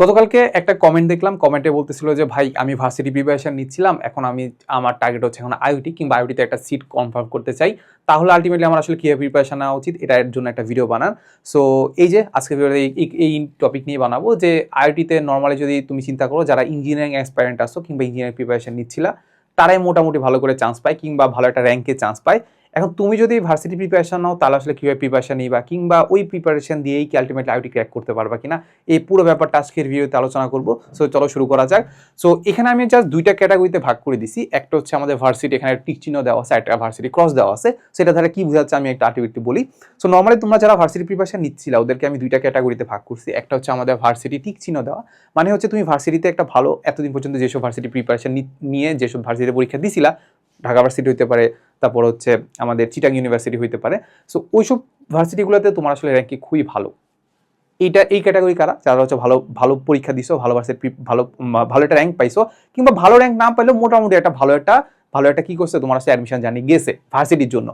গতকালকে একটা কমেন্ট দেখলাম কমেন্টে বলতেছিল যে, ভাই, আমি ভার্সিটি প্রিপারেশন নিচ্ছিলাম, এখন আমি, আমার টার্গেট হচ্ছে এখন আইওটি কিংবা আইওটিতে একটা সিট কনফার্ম করতে চাই। তাহলে আলটিমেটলি আমার আসলে কীভাবে প্রিপারেশন নেওয়া উচিত এটার জন্য একটা ভিডিও বানান। সো এই যে, আজকে এই- টপিক নিয়ে বানাবো যে আইওটিতে নর্মালি যদি তুমি চিন্তা করো, যারা ইঞ্জিনিয়ারিং এক্সপায়ারেন্ট আসো কিংবা ইঞ্জিনিয়ারিং প্রিপারেশন নিচ্ছিলা, তারাই মোটামুটি ভালো করে চান্স পায় কিংবা ভালো একটা র্যাঙ্কে চান্স পায়। এখন তুমি যদি ভার্সিটি প্রিপারেশন নাও, তাহলে আসলে কীভাবে প্রিপারেশন নিবা কিংবা ওই প্রিপারেশন দিয়েই কি আলটিমেটলি আইওটি ক্র্যাক করতে পারবা কিনা, এই পুরো ব্যাপারটা আজকের ভিডিওতে আলোচনা করব। সো চলো শুরু করা যাক। সো এখানে আমি জাস্ট দুইটা ক্যাটাগরিতে ভাগ করে দিছি। একটা হচ্ছে আমাদের ভার্সিটি এখানে টিক চিহ্ন দেওয়া আছে, একটা ভার্সিটি ক্রস দেওয়া আছে। সেটা ধারা কি বোঝাচ্ছে আমি একটা আর্টিভিটি বলি। সো নর্মালি তোমরা যারা ভার্সিটি প্রিপারেশন নিচ্ছিলা, ওদেরকে আমি দুইটা ক্যাটাগরিতে ভাগ করছি। একটা হচ্ছে আমাদের ভার্সিটি টিক চিহ্ন দেওয়া। মানে হচ্ছে তুমি ভার্সিটিতে একটা ভালো, এতদিন পর্যন্ত যেসব ভার্সিটি প্রিপারেশন নিয়ে যেসব ভার্সিটিতে পরীক্ষা দিছিলা ঢাকা ভার্সিটি হইতে পারে, তারপর হচ্ছে আমাদের চিটাং ইউনিভার্সিটি হইতে পারে। সো ওইসব ভার্সিটিগুলোতে তোমার আসলে র্যাঙ্কিং খুবই ভালো। এইটা, এই ক্যাটাগরি কারা? যারা হচ্ছে ভালো ভালো পরীক্ষা দিছো, ভালো ভার্সিটি ভালো ভালো একটা র্যাঙ্ক পাইছো, কিংবা ভালো র্যাঙ্ক না পাইলেও মোটামুটি একটা ভালো একটা ভালো একটা কি করছে, তোমার সাথে অ্যাডমিশন জানি গেছে ভার্সিটির জন্য।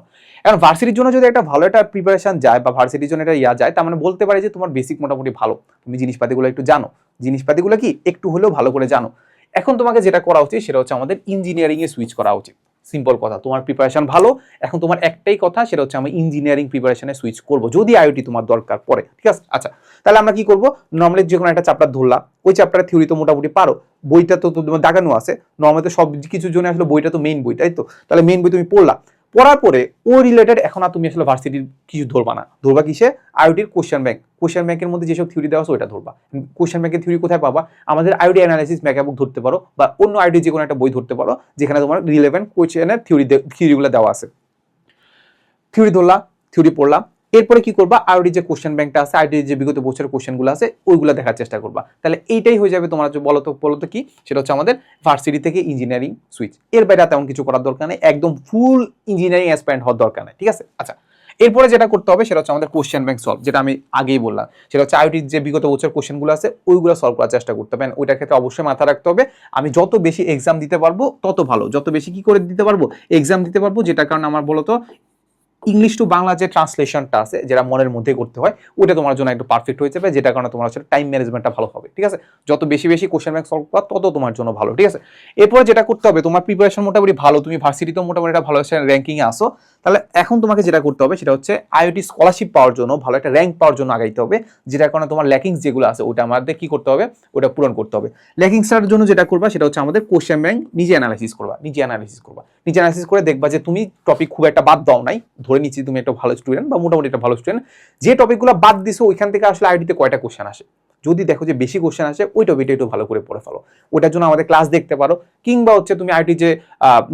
এখন ভার্সিটির জন্য যদি একটা ভালো একটা প্রিপারেশন যায় বা ভার্সিটির জন্য একটা ইয়া যায়, তার মানে বলতে পারে যে তোমার বেসিক মোটামুটি ভালো। তুমি জিনিসপাতিগুলো একটু জানো। জিনিসপাতিগুলো কি? একটু হলেও ভালো করে জানো। এখন তোমাকে যেটা করা উচিত, সেটা হচ্ছে আমাদের ইঞ্জিনিয়ারিংয়ে সুইচ করা উচিত। সিম্পল কথা। তোমার প্রিপারেশন ভালো। এখন তোমার একটাই কথা, সেটা হচ্ছে আমি ইঞ্জিনিয়ারিং প্রিপারেশনে সুইচ করব। যদি আইওটি তোমার দরকার পড়ে, ঠিক আছে? আচ্ছা তাহলে আমরা কি করব? নর্মালি যে কোনো একটা চ্যাপ্টার ধরলাম, ওই চ্যাপ্টারের থিওরি তো মোটামুটি পারো। বইটা তো তোমার দাগানো আছে। নর্মালি তো সব কিছুর জন্য আসলে বইটা তো মেইন বই, তাই তো? তাহলে মেইন বই তুমি পড়লা। পড়ার পরে ও রিলেটেড এখন আর তুমি আসলে ভার্সিটির কিছু ধরবা না। ধরবা কিসে? আইওটির কোশ্চেন ব্যাংক কোশ্চেন ব্যাংকের মধ্যে যেসব থিওরি দেওয়া আছে ওইটা ধরবা। কোশ্চেন ব্যাংকের থিওরি কোথায় পাবা? আমাদের আইওটি অ্যানালাইসিস ম্যাকাবুক ধরতে পারো বা অন্য আইওটি যে কোনো একটা বই ধরতে পারো, যেখানে তোমার রিলেভেন্ট কোশ্চেনের থিওরি থিওরিগুলো দেওয়া আছে। থিওরি ধরলা থিওরি পড়লাম এরপরে কি করবা? আইওডি যে কোশ্চেন ব্যাংকটা আছে আইওডি যে বিগত বছরের কোশ্চেনগুলো আছে, ওইগুলো দেখার চেষ্টা করবা। তাহলে এইটাই হয়ে যাবে তোমার বলো তো বলো তো কি? সেটা হচ্ছে আমাদের ভার্সিটি থেকে ইঞ্জিনিয়ারিং সুইচ এর বাইরে তেমন কিছু করার দরকার নেই, একদম ফুল ইঞ্জিনিয়ারিং অ্যাসপারেন্ট হওয়ার দরকার নেই, ঠিক আছে? আচ্ছা এরপরে যেটা করতে হবে, সেটা হচ্ছে আমাদের কোশ্চেন ব্যাংক সলভ যেটা আমি আগেই বললাম। সেটা হচ্ছে আইওটির যে বিগত বছর কোশ্চেনগুলো আছে, ওইগুলো সলভ করার চেষ্টা করতে হবে। ওইটার ক্ষেত্রে অবশ্যই মাথা রাখতে হবে, আমি যত বেশি এক্সাম দিতে পারব, তত ভালো। যত বেশি কি করে দিতে পারব? এক্সাম দিতে পারব যেটা কারণে আমার বলতো ইংলিশ টু বাংলা যে ট্রান্সলেশনটা আছে, যেটা মনের মধ্যে করতে হয় ওটা তোমার জন্য একটু পারফেক্ট হয়ে যাবে যেটা কারণে তোমার হচ্ছে টাইম ম্যানেজমেন্টটা ভালো হবে, ঠিক আছে? যত বেশি বেশি কোশ্চেন ব্যাংক সলভ করা তত তোমার জন্য ভালো, ঠিক আছে? এরপরে যেটা করতে হবে, তোমার প্রিপারেশন মোটামুটি ভালো, তুমি ভার্সিটিতেও মোটামুটি একটা ভালো র্যাঙ্কিংয়ে আসো তাহলে এখন তোমাকে যেটা করতে হবে সেটা হচ্ছে আইওটি স্কলারশিপ পাওয়ার জন্য, ভালো একটা র্যাঙ্ক পাওয়ার জন্য আগাইতে হবে যেটা কারণে তোমার ল্যাকিংস যেগুলো আছে, ওটা আমাদের কি করতে হবে? ওটা পূরণ করতে হবে। ল্যাকিংসটার জন্য যেটা করবা, সেটা হচ্ছে আমাদের কোশ্চেন ব্যাংক নিজে অ্যানালাইসিস করবা, নিজে অ্যানালাইসিস করবা। নিজে অ্যানালাইসিস করে দেখবা যে তুমি টপিক খুব একটা বাদ দাও নাই, ধরে নিচ্ছি তুমি একটা ভালো স্টুডেন্ট বা মোটামুটি একটা ভালো স্টুডেন্ট যে টপিকগুলো বাদ দিছো, ওইখান থেকে আসলে আইডিতে কয়টা কোশ্চেন আসে? যদি দেখো যে বেশি কোশ্চেন আসে, ওই টপিকটা একটু ভালো করে পড়ে ফেলো। ওটার জন্য আমাদের ক্লাস দেখতে পারো। কিংবা হচ্ছে তুমি আইটি যে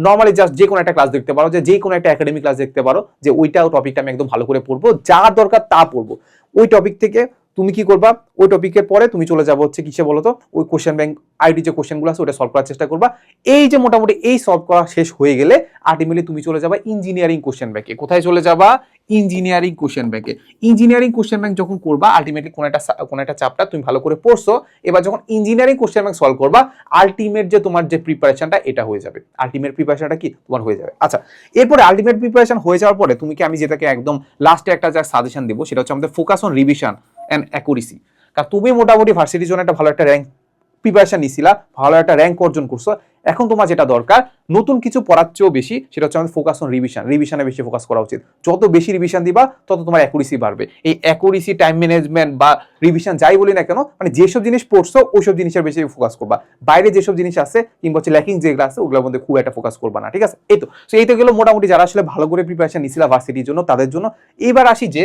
নর্মালি জাস্ট যে কোনো একটা ক্লাস দেখতে পারো, যে যে কোনো একটা একাডেমিক ক্লাস দেখতে পারো, যে ওইটাও টপিকটা আমি একদম ভালো করে পড়ব, যা দরকার তা পড়ব। ওই টপিক থেকে তুমি কি করবা? ওই টপিকের পরে তুমি চলে যাব হচ্ছে কিসে বলো তো ওই কোশ্চেন ব্যাংক আইডি যে কোশ্চেনগুলো আছে, ওটা সলভ করার চেষ্টা করবা। এই যে মোটামুটি এই সলভ করা শেষ হয়ে গেলে আলটিমেটলি তুমি চলে যাবা ইঞ্জিনিয়ারিং কোশ্চেন ব্যাংকে কোথায় চলে যাবা? ইঞ্জিনিয়ারিং কোশ্চেন ব্যাংকে ইঞ্জিনিয়ারিং কোশ্চেন ব্যাংক যখন করবা আলটিমেটলি কোনো একটা কোনো একটা চ্যাপ্টার তুমি ভালো করে পড়ছো, এবার যখন ইঞ্জিনিয়ারিং কোশ্চেন ব্যাংক সলভ করবা আলটিমেট যে তোমার যে প্রিপারেশনটা এটা হয়ে যাবে। আলটিমেট প্রিপারেশনটা কি? তোমার হয়ে যাবে। আচ্ছা এরপরে আলটিমেট প্রিপারেশন হয়ে যাওয়ার পরে তুমি কি আমি যেটাকে একদম লাস্টে একটা যা সাজেশন দিব, সেটা হচ্ছে আমাদের focus on revision and accuracy কারণ তুমি মোটামুটি ভার্সিটির জন্য একটা ভালো একটা র্যাঙ্ক প্রিপারেশন নিছিলা, ভালো একটা র্যাঙ্ক অর্জন করছ। এখন তোমার যেটা দরকার, নতুন কিছু পড়ার চেয়েও বেশি, সেটা হচ্ছে আমাদের ফোকাস অন রিভিশন রিভিশনে বেশি ফোকাস করা উচিত। যত বেশি রিভিশন দিবা, তত তোমার অ্যাকুরেসি বাড়বে। এই অ্যাকুরেসি টাইম ম্যানেজমেন্ট বা রিভিশন যাই বলি না কেন মানে যেসব জিনিস পড়ছো, ওইসব জিনিসের বেশি ফোকাস করবা। বাইরে যেসব জিনিস আছে, কিংবা হচ্ছে ল্যাকিং যেগুলো আছে, ওগুলোর মধ্যে খুব একটা ফোকাস করবা না, ঠিক আছে? এই তো। সো এই তো গেলো মোটামুটি যারা আসলে ভালো করে প্রিপারেশন নিছিলা ভার্সিটির জন্য, তাদের জন্য। এবার আসি যে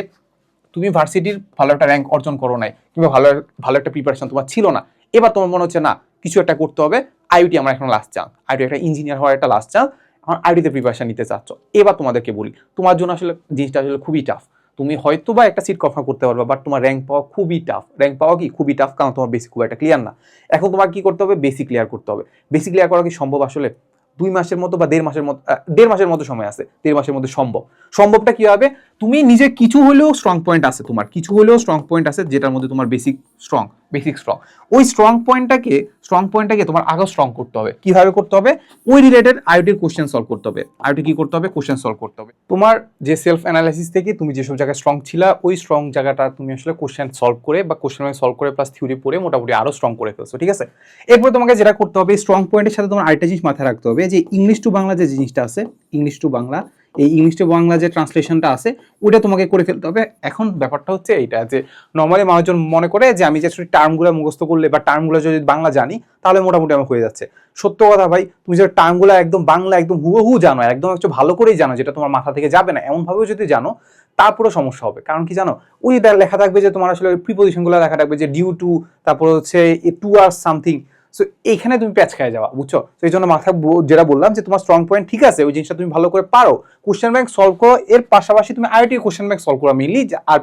তুমি ভার্সিটির ভালো একটা র্যাঙ্ক অর্জন করো নাই, কিংবা ভালো ভালো একটা প্রিপারেশন তোমার ছিল না, এবার তোমার মনে হচ্ছে না, কিছু একটা করতে হবে আইওটি আমার এখন লাস্ট চান্স আইটি একটা ইঞ্জিনিয়ার হওয়ার একটা লাস্ট চান্স আমার আইটিতে প্রিপারেশন নিতে চাচ্ছ, এবার তোমাদেরকে বলি, তোমার জন্য আসলে জিনিসটা আসলে খুবই টাফ তুমি হয়তো বা একটা সিট কনফার্ম করতে পারবে বাট তোমার র্যাঙ্ক পাওয়া খুবই টাফ র্যাঙ্ক পাওয়া কি, খুবই টাফ কারণ তোমার বেসিক খুব একটা ক্লিয়ার না, এখন তোমার কি করতে হবে বেসিক ক্লিয়ার করতে হবে বেসিক ক্লিয়ার করা কি সম্ভব আসলে? দুই মাসের মতো বা দেড় মাসের মতো দেড় মাসের মতো সময় আছে, দেড় মাসের মধ্যে সম্ভব। সম্ভবটা কি হবে? তুমি নিজে কিছু হলেও স্ট্রং পয়েন্ট আছে তোমার, কিছু হলেও স্ট্রং পয়েন্ট আছে যেটার মধ্যে তোমার বেসিক স্ট্রং বেসিক স্ট্রং ওই স্ট্রং পয়েন্টটাকে স্ট্রং পয়েন্টটাকে তোমার আগে স্ট্রং করতে হবে। কীভাবে করতে হবে? ওই রিলেটেড আইওটির কোশ্চেন সলভ করতে হবে। আইওটি কি করতে হবে? কোশ্চেন সলভ করতে হবে। তোমার যে সেলফ অ্যানালাইসিস থেকে তুমি যেসব জায়গায় স্ট্রং ছিলা, ওই স্ট্রং জায়গাটা তুমি আসলে কোশ্চেন সলভ করে বা কোশ্চেন সলভ করে প্লাস থিওরি পড়ে মোটামুটি আরও স্ট্রং করে ফেলছো, ঠিক আছে? এরপর তোমাকে যেটা করতে হবে স্ট্রং পয়েন্টের সাথে তোমার আরেকটা জিনিস মাথায় রাখতে হবে যে ইংলিশ টু বাংলা যে জিনিসটা আছে ইংলিশ টু বাংলা, এই ইংলিশ টু বাংলা যে ট্রান্সলেশনটা আছে ওটা তোমাকে করে ফেলতে হবে। এখন ব্যাপারটা হচ্ছে এইটা যে নর্মালি মানুষজন মনে করে যে আমি যে টার্মগুলো মুখস্থ করলে বা টার্মগুলো যদি বাংলা জানি, তাহলে মোটামুটি আমার হয়ে যাচ্ছে। সত্য কথা ভাই, তুমি যে টার্মগুলো একদম বাংলা, একদম হুবহু জানো একদম একটু ভালো করেই জানো, যেটা তোমার মাথা থেকে যাবে না, এমনভাবেও যদি জানো, তারপরেও সমস্যা হবে। কারণ কি জানো, ওই লেখা থাকবে যে তোমার আসলে প্রিপোজিশনগুলো লেখা থাকবে যে ডিউ টু তারপর হচ্ছে টু আর সামথিং সো এইখানে তুমি প্যাচ খেয়ে যাওয়া বুঝছ? তো এই জন্য মাথা যেটা বললাম যে তোমার স্ট্রং পয়েন্ট ঠিক আছে, ওই জিনিসটা তুমি ভালো করে পারো। কোশ্চেন ব্যাংক সলভ করো, এর পাশাপাশি তুমি আইআইটি কোশ্চেন ব্যাংক সলভ করো মেনলি আর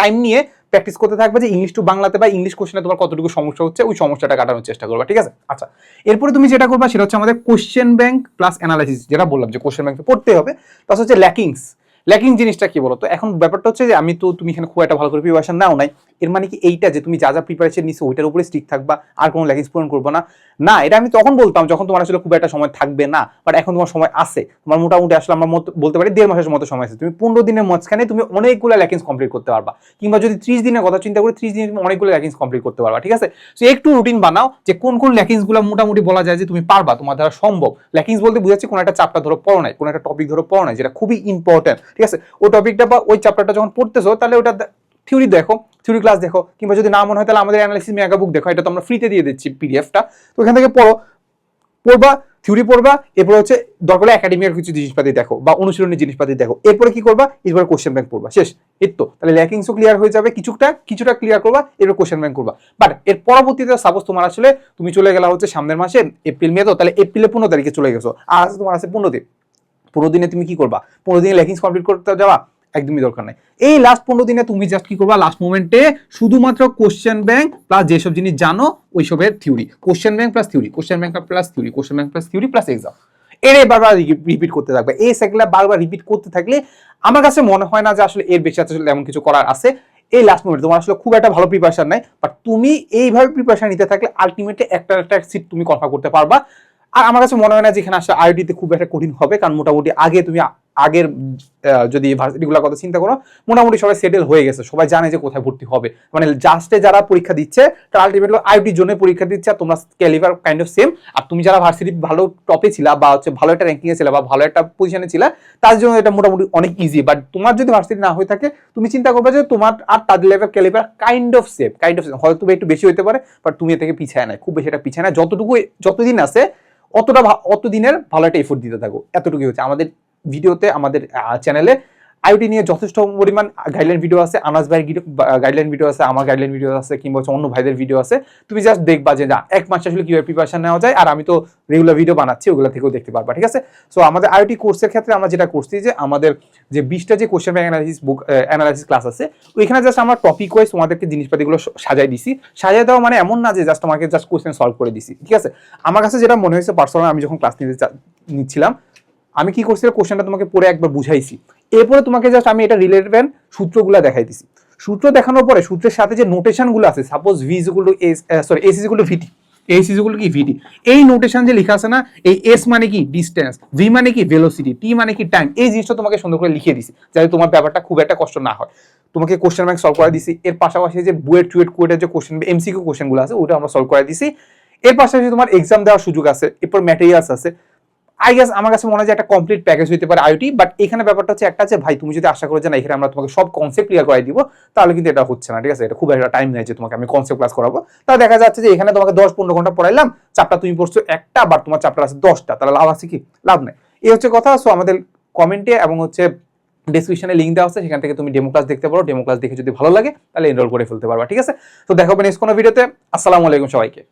টাইম নিয়ে প্র্যাকটিস করতে থাকবে যে ইংলিশ টু বাংলাতে বা ইংলিশ কোশ্চেনে তোমার কতটুকু সমস্যা হচ্ছে, ওই সমস্যাটা কাটানোর চেষ্টা করবে, ঠিক আছে? আচ্ছা এরপরে তুমি যেটা করবা সেটা হচ্ছে আমাদের কোশ্চেন ব্যাংক প্লাস অ্যানালাইসিস যেটা বললাম যে কোশ্চেন ব্যাংক পড়তে হবে প্লাস হচ্ছে ল্যাকিংস ল্যাকিং জিনিসটা কি বলতো? এখন ব্যাপারটা হচ্ছে যে আমি তো তুমি এখানে খুব একটা ভালো করে প্রিপারেশন নাও নাই। এর মানে কি এইটা যে তুমি যা যা প্রিপারেশন নিছো ওইটার উপরে স্টিক থাকবা, আর কোনো ল্যাকিংস পূরণ করব না। না, এটা আমি তখন বলতাম যখন তোমার আসলে খুব একটা সময় থাকবে না বাট এখন তোমার সময় আছে। তোমার মোটামুটি আসলে আমরা বলতে পারি দেড় মাসের মতো সময় আছে। তুমি পনেরো দিনের মাঝখানে তুমি অনেকগুলো ল্যাকিংস কমপ্লিট করতে পারবা। কিংবা যদি ত্রিশ দিনের কথা চিন্তা করি ত্রিশ দিনে তুমি অনেকগুলো ল্যাকিংস কমপ্লিট করতে পারবা, ঠিক আছে? তো একটু রুটিন বানাও যে কোন কোন ল্যাকিংসগুলো মোটামুটি বলা যায় যে তুমি পারবা, তোমার দ্বারা সম্ভব। ল্যাকিংস বলতে বুঝাচ্ছি কোনো একটা চাপটা ধরো পড়ো নাই, কোনো একটা টপিক ধরো পড়ো নাই, যেটা খুবই ইম্পর্টেন্ট ঠিক আছে? ওই টপিকটা বা ওই চ্যাপ্টারটা যখন পড়তেছো, তাহলে ওটা থিওরি দেখো থিওরি ক্লাস দেখো, কিংবা যদি না মনে হয়, তাহলে আমাদের অ্যানালিসিস মেগা বুক দেখো, এটা তো আমরা ফ্রিতে দিয়ে দিচ্ছি পিডিএফটা তো ওখান থেকে পড়ো, পড়বা থিওরি পড়বা, এরপরে হচ্ছে দরকার হলে একাডেমির কিছু জিনিসপাতি দেখো, বা অনুশীলনের জিনিসপাতি দেখো। এরপরে কি করবা? এরপরে কোশ্চেন ব্যাংক পড়বা, শেষ। এর তো, তাহলে ল্যাকিংসও ক্লিয়ার হয়ে যাবে, কিছুটা কিছুটা ক্লিয়ার করবা, এরপর কোশ্চেন ব্যাংক করবা বাট এর পরবর্তীতে সাপোজ তোমার আসলে, তুমি চলে গেলা হচ্ছে সামনের মাসে এপ্রিল মে তো তাহলে এপ্রিলে পনেরো তারিখে চলে গেছো। আর তোমার আছে পনেরো দিন। পনেরো দিনে তুমি কি করবা? পনেরো দিনে ল্যাকিংস কমপ্লিট করতে যাওয়া একদমই দরকার নাই। এই লাস্ট পনেরো দিনে তুমি জাস্ট কি করবা? লাস্ট মোমেন্টে শুধুমাত্র কোশ্চেন ব্যাংক প্লাস যেসব জিনিস জানো, ওইসবের theory question bank plus theory question bank plus theory question bank plus theory plus exam এর বারবার রিপিট করতে থাকবে। এই সাইকেলটা বারবার রিপিট করতে থাকলে আমার কাছে মনে হয় না যে আসলে এর বেশি আসলে এমন কিছু করার আছে। এই লাস্ট মোমেন্ট তোমার আসলে খুব একটা ভালো প্রিপারেশন নাই। বাট তুমি এইভাবে প্রিপারেশন নিতে থাকলে আলটিমেটলি একটা একটা সিট তুমি কনফার্ম করতে পারবা। আর আমার কাছে মনে হয় না যে এখানে আসলে আইডিতে খুব একটা কঠিন হবে, কারণ মোটামুটি আগে তুমি আগের যদি ভার্সিটিগুলোর কথা চিন্তা করো, মোটামুটি সবাই সেটেল হয়ে গেছে, সবাই জানে যে কোথায় ভর্তি হবে। মানে জাস্টে যারা পরীক্ষা দিচ্ছে, তারা আলটিমেটলি আইটির জন্য পরীক্ষা দিচ্ছে, আর তোমরা ক্যালিভার কাইন্ড অফ সেম আর তুমি যারা ভার্সিটি ভালো টপে ছিলা, বা হচ্ছে ভালো একটা র্যাঙ্কিংয়ে ছিলা, বা ভালো একটা পজিশনে ছিলা তার জন্য এটা মোটামুটি অনেক ইজি বাট তোমার যদি ভার্সিটি না হয়ে থাকে, তুমি চিন্তা করবে যে তোমার আর তাদের level calibre kind of same kind of হয়তো একটু বেশি হতে পারে বাট তুমি এ থেকে পিছায় নাই, খুব বেশি এটা পিছায় না যতটুকু যতদিন আছে অতটা অতদিনের অত দিনের ভালো একটা এফোর্ট দিতে থাকো। এতটুকুই হচ্ছে। আমাদের ভিডিওতে, আমাদের চ্যানেলে আইওটি নিয়ে যথেষ্ট পরিমাণ গাইডলাইন ভিডিও আছে, আনাস ভাইয়ের গাইডলাইন ভিডিও আছে, আমার গাইডলাইন ভিডিও আছে, কিংবা হচ্ছে অন্য ভাইদের ভিডিও আছে। তুমি জাস্ট দেখবা যে না, এক মাস আসলে কীভাবে প্রিপারেশন নেওয়া যায়, আর আমি তো রেগুলার ভিডিও বানাচ্ছি, ওগুলো থেকেও দেখতে পারবা, ঠিক আছে? সো আমাদের আইওটি কোর্সের ক্ষেত্রে আমরা যেটা করছি যে, আমাদের যে বিশটা যে question bank analysis book analysis class আছে, ওইখানে জাস্ট আমরা টপিক ওয়াইজ তোমাদেরকে জিনিসপাতিগুলো সাজাই দিছি। সাজাই দেওয়া মানে এমন না যে জাস্ট তোমাকে জাস্ট কোশ্চেন সলভ করে দিছি, ঠিক আছে? আমার কাছে যেটা মনে হয়েছে পার্সোনাল আমি যখন ক্লাস নিতে নিচ্ছিলাম আমি কি করছিলাম কোশ্চেনটা তোমাকে পড়ে একবার বুঝাইছি। এরপরে তোমাকে জাস্ট আমি এটা রিলেভেন্ট সূত্রগুলো দেখাই দিছি সূত্র দেখানোর পরে সূত্রের সাথে যে নোটেশনগুলো আছে suppose V equal S sorry S equal VT S equal কি? ভিটি এই নোটেশন যে লেখা আছে না, এই এস মানে কি? ডিস্টেন্স ভি মানে কি? ভেলোসিটি টি মানে কি? টাইম এই জিনিসটা তোমাকে সুন্দর করে লিখে দিছি, যাতে তোমার ব্যাপারটা খুব একটা কষ্ট না হয়। তোমাকে কোশ্চেন ব্যাংক সলভ করে দিছি, এর পাশাপাশি যে বুয়েট টুয়েট কুয়েটের যে কোশ্চেন এমসিকিউ কোশ্চেনগুলো আছে, ওটা আমরা সলভ করে দিছি। এর পাশাপাশি তোমার এক্সাম দেওয়ার সুযোগ আছে, এরপর ম্যাটেরিয়ালস আছে। আই গেস আমার কাছে মনে হয় যে একটা কমপ্লিট প্যাকেজ হতে পারে আইওটি বাট এখানে ব্যাপারটা হচ্ছে একটা যে, ভাই, তুমি যদি আশা করো যে না, এখানে আমরা তোমাকে সব কনসেপ্ট ক্লিয়ার করে দিব, তাহলে কিন্তু এটা হচ্ছে না। ঠিক আছে? এটা খুব একটা টাইম নেয় যে তোমাকে আমি কনসেপ্ট ক্লাস করাবো। তাহলে দেখা যাচ্ছে যে, এখানে তোমাকে দশ পনেরো ঘণ্টা পড়াইলাম চাপটা তুমি পড়ছো একটা বাট তোমার চাপটা আছে দশটা, তাহলে লাভ আছে কি? লাভ নেই। এই হচ্ছে কথা সো আমাদের কমেন্টে এবং হচ্ছে ডিসক্রিপশনে লিঙ্ক দেওয়া আছে, সেখান থেকে তুমি ডেমো ক্লাস দেখতে পারো। ডেমো ক্লাস দেখে যদি ভালো লাগে, তাহলে এনরোল করে ফেলতে পারবা, ঠিক আছে? তো দেখাবো নেক্সট কোনো ভিডিওতে আসসালামু আলাইকুম সবাইকে।